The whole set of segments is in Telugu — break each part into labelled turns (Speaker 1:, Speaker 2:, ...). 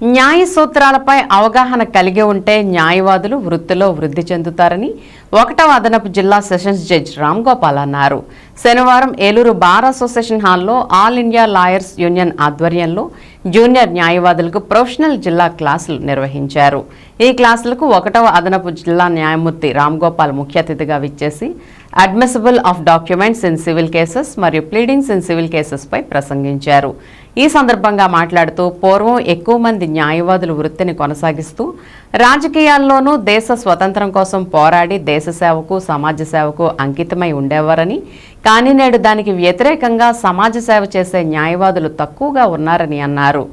Speaker 1: న్యాయ సూత్రాలపై అవగాహన కలిగి ఉంటే న్యాయవాదులు వృత్తిలో వృద్ధి చెందుతారని ఒకటవ అదనపు జిల్లా సెషన్స్ జడ్జి రామ్ గోపాల్ అన్నారు. శనివారం ఏలూరు బార్ అసోసియేషన్ హాల్లో ఆల్ ఇండియా లాయర్స్ యూనియన్ ఆధ్వర్యంలో జూనియర్ న్యాయవాదులకు ప్రొఫెషనల్ జిల్లా క్లాసులు నిర్వహించారు. ఈ క్లాసులకు ఒకటవ అదనపు జిల్లా న్యాయమూర్తి రామ్ గోపాల్ ముఖ్య అతిథిగా విచ్చేసి admissible of documents in civil cases మరియు ప్లీడింగ్స్ ఇన్ సివిల్ కేసెస్పై ప్రసంగించారు. ఈ సందర్భంగా మాట్లాడుతూ పూర్వం ఎక్కువ మంది న్యాయవాదులు వృత్తిని కొనసాగిస్తూ రాజకీయాల్లోనూ దేశ స్వతంత్రం కోసం పోరాడి దేశ సేవకు సమాజ సేవకు అంకితమై ఉండేవారని కానీ నేడు దానికి వ్యతిరేకంగా సమాజ సేవ చేసే న్యాయవాదులు తక్కువగా ఉన్నారని అన్నారు.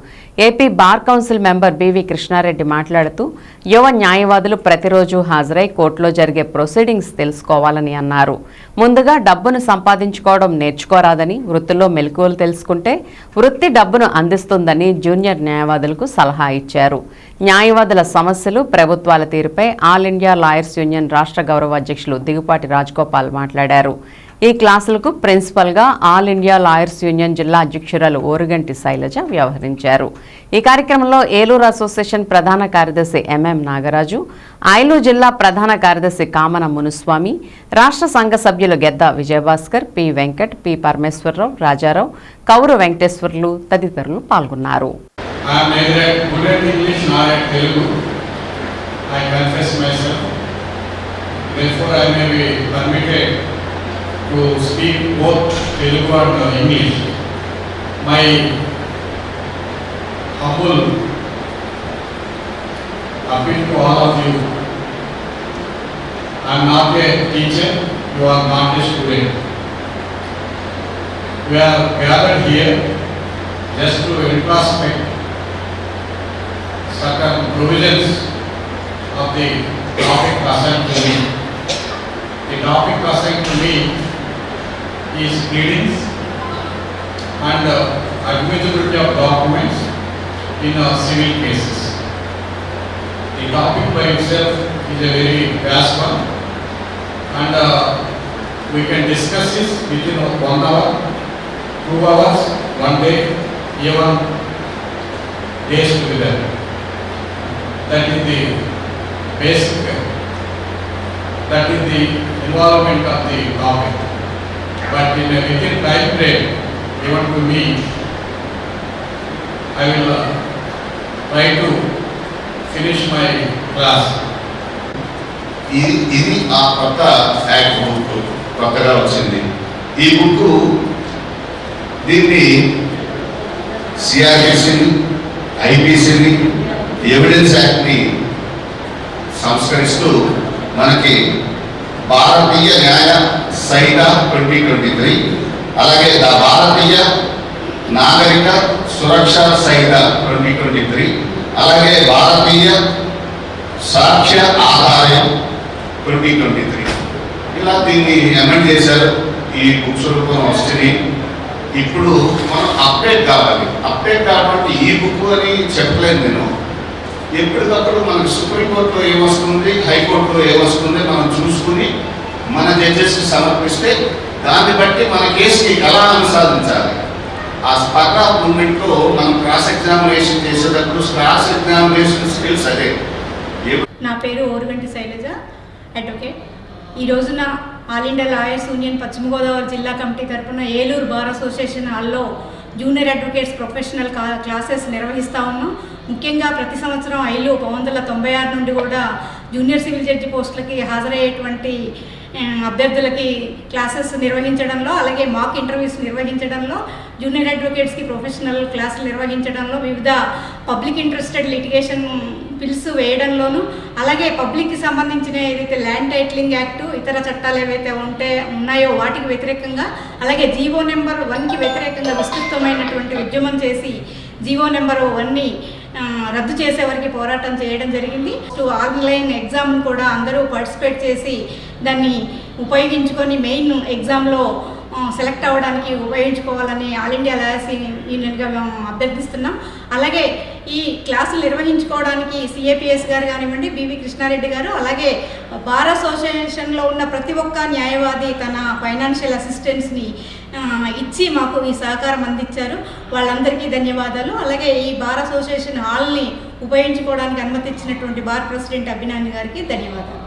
Speaker 1: AP bar council member BV Krishnareddy మాట్లాడుతూ యువ న్యాయవాదులు ప్రతిరోజు హాజరై కోర్టులో జరిగే ప్రొసీడింగ్స్ తెలుసుకోవాలని అన్నారు. ముందుగా డబ్బును సంపాదించుకోవడం నేర్చుకోరాదని వృత్తిలో మెలకువలు తెలుసుకుంటే వృత్తి డబ్బును అందిస్తుందని జూనియర్ న్యాయవాదులకు సలహా ఇచ్చారు. న్యాయవాదుల సమస్యలు ప్రభుత్వాల తీరుపై ఆల్ ఇండియా లాయర్స్ యూనియన్ రాష్ట్ర గౌరవ అధ్యక్షులు దిగుపాటి రాజగోపాల్ మాట్లాడారు. ఈ క్లాసులకు ప్రిన్సిపల్గా ఆల్ ఇండియా లాయర్స్ యూనియన్ జిల్లా అధ్యక్షురాలు ఓరుగంటి శైలజ వ్యవహరించారు. ఈ కార్యక్రమంలో ఏలూరు అసోసియేషన్ ప్రధాన కార్యదర్శి ఎంఎం నాగరాజు ఐలు జిల్లా ప్రధాన కార్యదర్శి కామన మునుస్వామి రాష్ట్ర సంఘ సభ్యులు గెద్ద విజయభాస్కర్ పి వెంకట్ పి పరమేశ్వరరావు రాజారావు కౌరు వెంకటేశ్వర్లు తదితరులు పాల్గొన్నారు.
Speaker 2: I confess myself. Therefore, I may be permitted to speak both Telugu and uh, English. My humble appeal to all of you. I am not a teacher, you are not a student. We are gathered here just to introspect certain provisions of the topic assigned to me. The topic assigned to me is pleadings and uh, admissibility of documents in uh, civil cases. The topic by itself is a very vast one and uh, we can discuss this within one hour, two hours, one day, even days together. That is the basic, that is the involvement of the topic. But in a within time frame given to me, I will uh, try to finish my class.
Speaker 3: ఇది ఇది ఆ కొత్త యాక్ట్ బుక్ కొత్తగా వచ్చింది ఈ బుక్ దీన్ని సిఆర్పిసిని ఐపీసీని ఎవిడెన్స్ యాక్ట్ని సంస్కరిస్తూ మనకి Bharatiya Nyaya Sanhita twenty twenty three అలాగే the Bharatiya Nagarik Suraksha Sanhita twenty twenty three అలాగే భారతీయ సాక్ష్య ఆదాయం ట్వంటీ ట్వంటీ త్రీ ఇలా దీన్ని అమెండ్ చేశారు ఈ బుక్స్ రూపం వస్తుంది ఇప్పుడు మనం అప్డేట్ కావాలి. అప్డేట్ కావాలంటే ఈ బుక్ అని చెప్పలేదు నేను. ఎప్పటికప్పుడు మనకు సుప్రీంకోర్టులో ఏమొస్తుంది? హైకోర్టులో ఏమొస్తుంది? మనం చూసుకుని మన జడ్జెస్కి సమర్పిస్తే దాన్ని బట్టి మన కేసుకి ఎలా అనుసాధించాలి? ఆ స్పర్ధ మూమెంట్లో మనం క్రాస్ ఎగ్జామినేషన్ చేసేటప్పుడు క్రాస్ ఎగ్జామినేషన్ స్కిల్స్ అదే.
Speaker 4: నా పేరు ఓరుగంటి శైలజ అడ్వకేట్. ఈ రోజున ఆల్ ఇండియా లాయర్స్ యూనియన్ పశ్చిమ గోదావరి జిల్లా కమిటీ తరఫున ఏలూరు బార్ అసోసియేషన్ హాల్లో జూనియర్ అడ్వకేట్స్ ప్రొఫెషనల్ క్లాసెస్ నిర్వహిస్తూ ఉన్నాం. ముఖ్యంగా ప్రతి సంవత్సరం ఐలు పంతొమ్మిది వందల తొంభై ఆరు నుండి కూడా జూనియర్ సివిల్ జడ్జి పోస్టులకి హాజరయ్యేటువంటి అభ్యర్థులకి క్లాసెస్ నిర్వహించడంలో అలాగే మాక్ ఇంటర్వ్యూస్ నిర్వహించడంలో జూనియర్ అడ్వకేట్స్కి ప్రొఫెషనల్ క్లాసులు నిర్వహించడంలో వివిధ పబ్లిక్ ఇంట్రెస్టెడ్ లిటిగేషన్ బిల్స్ వేయడంలోనూ అలాగే పబ్లిక్కి సంబంధించిన ఏదైతే ల్యాండ్ టైటిలింగ్ యాక్ట్ ఇతర చట్టాలు ఏవైతే ఉంటే ఉన్నాయో వాటికి వ్యతిరేకంగా అలాగే జీవో నెంబర్ వన్కి వ్యతిరేకంగా విస్తృతమైనటువంటి ఉద్యమం చేసి జీవో నెంబర్ వన్ని రద్దు చేసే వరకు పోరాటం చేయడం జరిగింది. ఆన్లైన్ ఎగ్జామ్ కూడా అందరూ పార్టిసిపేట్ చేసి దాన్ని ఉపయోగించుకొని మెయిన్ ఎగ్జామ్లో సెలెక్ట్ అవ్వడానికి ఉపయోగించుకోవాలని ఆల్ ఇండియా లయర్స్ యూనియన్గా మేము అభ్యర్థిస్తున్నాం. అలాగే ఈ క్లాసులు నిర్వహించుకోవడానికి సిఏపిఎస్ గారు కానివ్వండి బివి కృష్ణారెడ్డి గారు అలాగే బార్ అసోసియేషన్లో ఉన్న ప్రతి ఒక్క న్యాయవాది తన ఫైనాన్షియల్ అసిస్టెంట్స్ని ఇచ్చి మాకు ఈ సహకారం అందించారు. వాళ్ళందరికీ ధన్యవాదాలు. అలాగే ఈ బార్ అసోసియేషన్ హాల్ని ఉపయోగించుకోవడానికి అనుమతి ఇచ్చినటువంటి బార్ ప్రెసిడెంట్ అభినాని గారికి ధన్యవాదాలు.